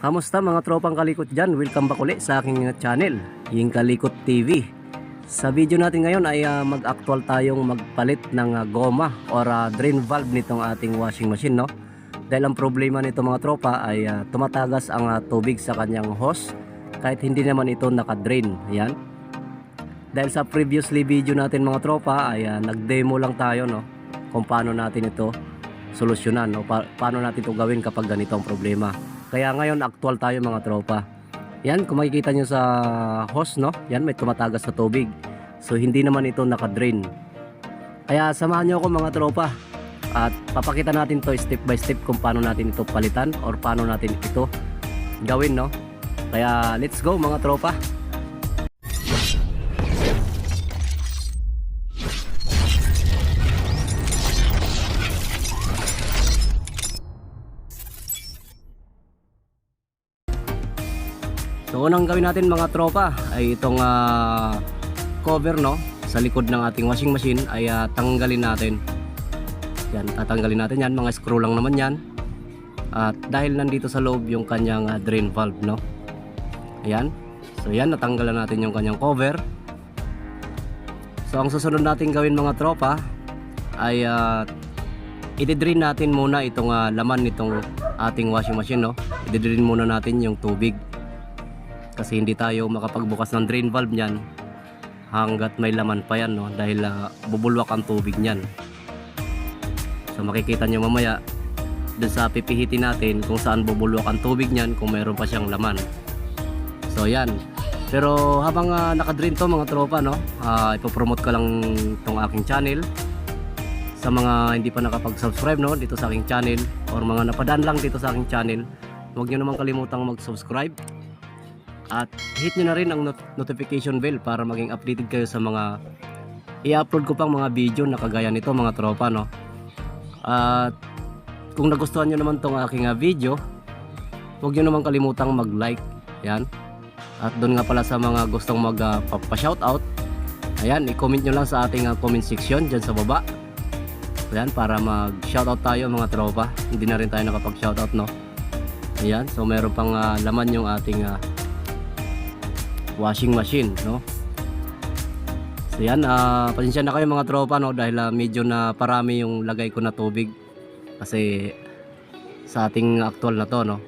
Kamusta mga tropang kalikot dyan? Welcome back ulit sa aking channel, yung Kalikot TV. Sa video natin ngayon ay ah, mag-actual tayong magpalit ng ah, goma or ah, drain valve nitong ating washing machine. No? Dahil ang problema nito mga tropa ay ah, tumatagas ang ah, tubig sa kanyang hose kahit hindi naman ito naka-drain. Ayan. Dahil sa previously video natin mga tropa ay ah, nag-demo lang tayo no kung paano natin ito solusyonan no pa- paano natin ito gawin kapag ganito ang problema. Kaya ngayon actual tayo mga tropa. Yan kung makikita nyo sa hose no, yan may tumatagas sa tubig. So hindi naman ito naka-drain. Kaya samahan nyo ako mga tropa at papakita natin to step by step kung paano natin ito palitan or paano natin ito gawin no. Kaya let's go mga tropa. So unang gawin natin mga tropa ay itong ah, cover no sa likod ng ating washing machine ay ah, tanggalin natin. Yan, tatanggalin natin yan. Mga screw lang naman yan. At dahil nandito sa loob yung kanyang ah, drain valve no. Ayan. So yan, natanggalan natin yung kanyang cover. So ang susunod natin gawin mga tropa ay uh, i-drain natin muna itong ah, laman nitong ating washing machine no. I-drain muna natin yung tubig kasi hindi tayo makapagbukas ng drain valve niyan hanggat may laman pa yan no? Dahil ah, bubulwak ang tubig niyan. So makikita nyo mamaya dun sa pipihitin natin kung saan bubulwak ang tubig niyan kung mayroon pa siyang laman. So yan. Pero habang ah, naka-drain to mga tropa no? Ah, ipopromote ko lang tong aking channel. Sa mga hindi pa nakapag-subscribe no? Dito sa aking channel or mga napadaan lang dito sa aking channel huwag nyo naman kalimutang mag-subscribe at hit nyo na rin ang not- notification bell para maging updated kayo sa mga i-upload ko pang mga video na kagaya nito mga tropa no. At kung nagustuhan nyo naman tong aking ah, video, huwag nyo naman kalimutang mag-like. Yan. At doon nga pala sa mga gustong mag uh, pa-shoutout, ayan, i-comment nyo lang sa ating ah, comment section dyan sa baba. Ayan, para mag-shoutout tayo mga tropa. Hindi na rin tayo nakapag-shoutout no. Ayan, so meron pang ah, laman yung ating ah, washing machine no? So yan ah pasensya na kayo mga tropa no? Dahil ah, medyo na parami yung lagay ko na tubig kasi sa ating actual na to no?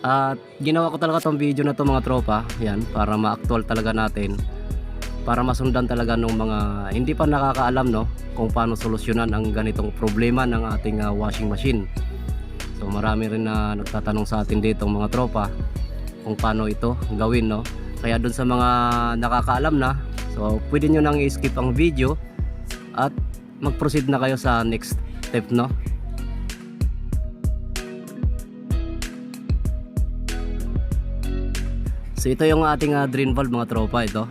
At ginawa ko talaga tong video na to mga tropa yan para ma-actual talaga natin para masundan talaga ng mga hindi pa nakakaalam no? Kung paano solusyonan ang ganitong problema ng ating ah, washing machine. So marami rin na nagtatanong sa atin dito mga tropa kung paano ito gawin no? Kaya dun sa mga nakakaalam na so pwede nyo nang i-skip ang video at mag-proceed na kayo sa next step no? So ito yung ating ah, drain valve mga tropa ito.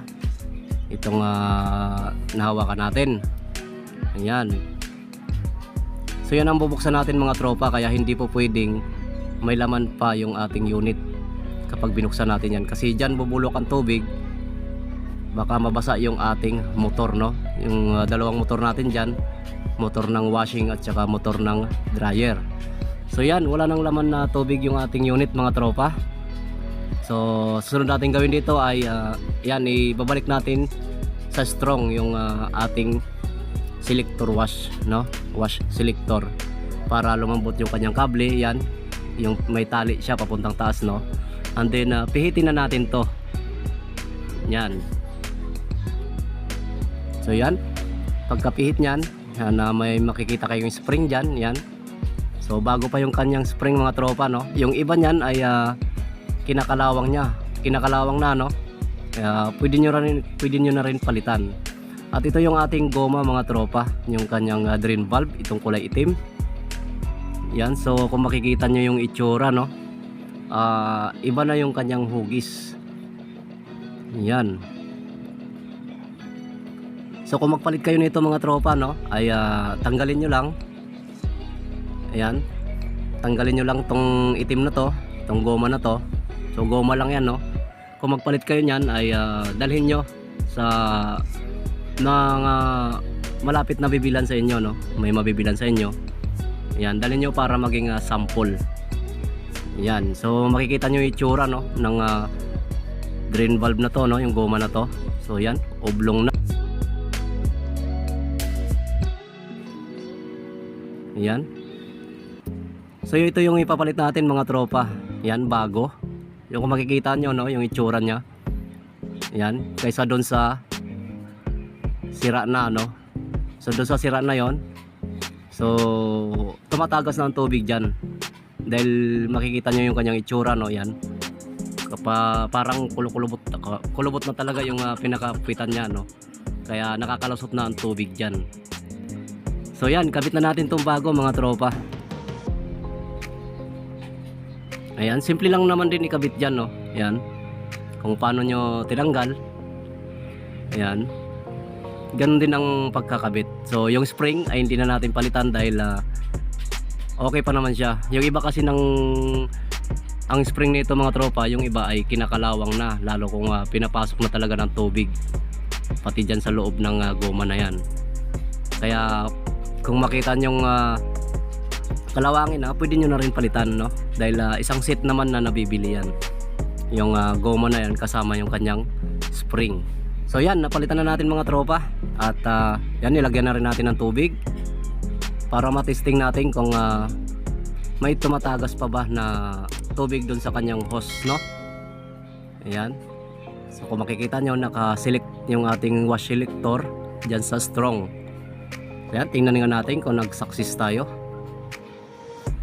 Itong ah, nahawakan natin. Ayan. So yan ang bubuksan natin mga tropa kaya hindi po pwedeng may laman pa yung ating unit kapag binuksan natin yan. Kasi dyan bubulok ang tubig. Baka mabasa yung ating motor no? Yung uh, dalawang motor natin dyan. Motor ng washing at saka motor ng dryer. So yan wala nang laman na tubig yung ating unit mga tropa. So susunod natin gawin dito ay uh, yan ibabalik natin sa strong yung uh, ating selector wash no? Wash selector. Para lumambot yung kanyang kable yan. Yung may tali siya papuntang taas no and then uh, pihitin na natin to. Yan. So yan. Pagkapihit nyan yan, na may makikita kayong spring dyan yan. So bago pa yung kanyang spring mga tropa no? Yung iba nyan ay uh, kinakalawang nya kinakalawang na no? Kaya pwede nyo, rin, pwede nyo na rin palitan. At ito yung ating goma mga tropa. Yung kanyang uh, drain valve. Itong kulay itim. Yan. So kung makikita nyo yung itsura no ah, iba na yung kanyang hugis. Yan. So kung magpalit kayo nito mga tropa no ay ah, tanggalin nyo lang. Ayan. Tanggalin nyo lang tong itim na to tong goma na to. So goma lang yan no. Kung magpalit kayo nyan ay ah, dalhin nyo sa ng ah, malapit na bibilan sa inyo no. May mabibilan sa inyo. Yan dalhin nyo para maging ah, sample Yan. So makikita nyo yung itsura no ng ah, drain valve na to no, yung goma na to. So yan, oblong na. Yan. So ito yung ipapalit natin mga tropa. Yan bago. Yung makikita nyo no, yung itsura niya. Yan, kaysa doon sa sira na no. So doon sa sira na yon. So tumatagas na ang tubig diyan. Dahil makikita nyo yung kanyang itsura no, yan. Kapa, parang kulukulubot kulubot na talaga yung uh, pinakapitan niya no. Kaya nakakalusot na ang tubig diyan. So yan, kabit na natin tong bago mga tropa. Ayan, simple lang naman din ikabit dyan, no? Ayan. Kung paano nyo tinanggal. Ayan. Ganun din ang pagkakabit. So, yung spring ay hindi na natin palitan dahil ah, okay pa naman siya. Yung iba kasi ng ang spring nito mga tropa, yung iba ay kinakalawang na lalo kung ah, pinapasok na talaga ng tubig. Pati dyan sa loob ng ah, goma na yan. Kaya kung makita nyong ah, kalawangin na, pwede nyo na rin palitan no dahil ah, isang set naman na nabibili yan yung ah, goma na yan kasama yung kanyang spring so yan napalitan na natin mga tropa at ah, yan nilagyan na rin natin ng tubig para matesting natin kung ah, may tumatagas pa ba na tubig dun sa kanyang hose no ayan so kung makikita nyo naka-select yung ating wash selector dyan sa strong ayan tingnan nga natin kung nag-success tayo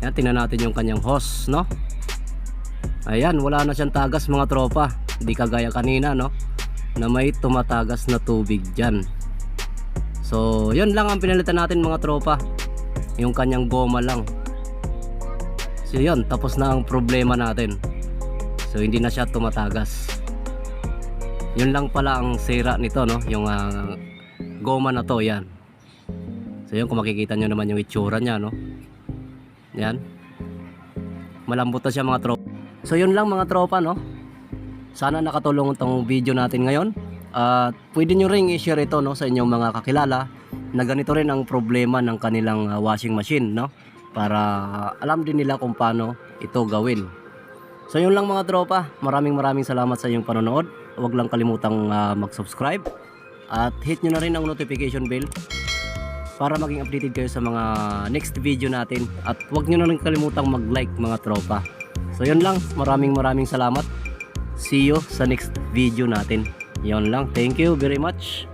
Ayan, tingnan natin yung kanyang hose, no? Ayan, wala na siyang tagas mga tropa. Hindi kagaya kanina, no? Na may tumatagas na tubig dyan. So, yun lang ang pinalitan natin mga tropa. Yung kanyang goma lang. So, yun, tapos na ang problema natin. So, hindi na siya tumatagas. Yun lang pala ang sira nito, no? Yung ah, goma na to, yan. So, yun, kung makikita nyo naman yung itsura niya, no? Yan. Malambot na siya mga tropa. So yun lang mga tropa no. Sana nakatulong itong video natin ngayon. At pwede nyo ring i-share ito no, sa inyong mga kakilala na ganito rin ang problema ng kanilang ah, washing machine no. Para alam din nila kung paano ito gawin. So yun lang mga tropa. Maraming maraming salamat sa inyong panonood. Huwag lang kalimutang ah, mag-subscribe. At hit nyo na rin ang notification bell para maging updated kayo sa mga next video natin at huwag nyo na rin kalimutang mag-like mga tropa so yun lang maraming maraming salamat see you sa next video natin yun lang thank you very much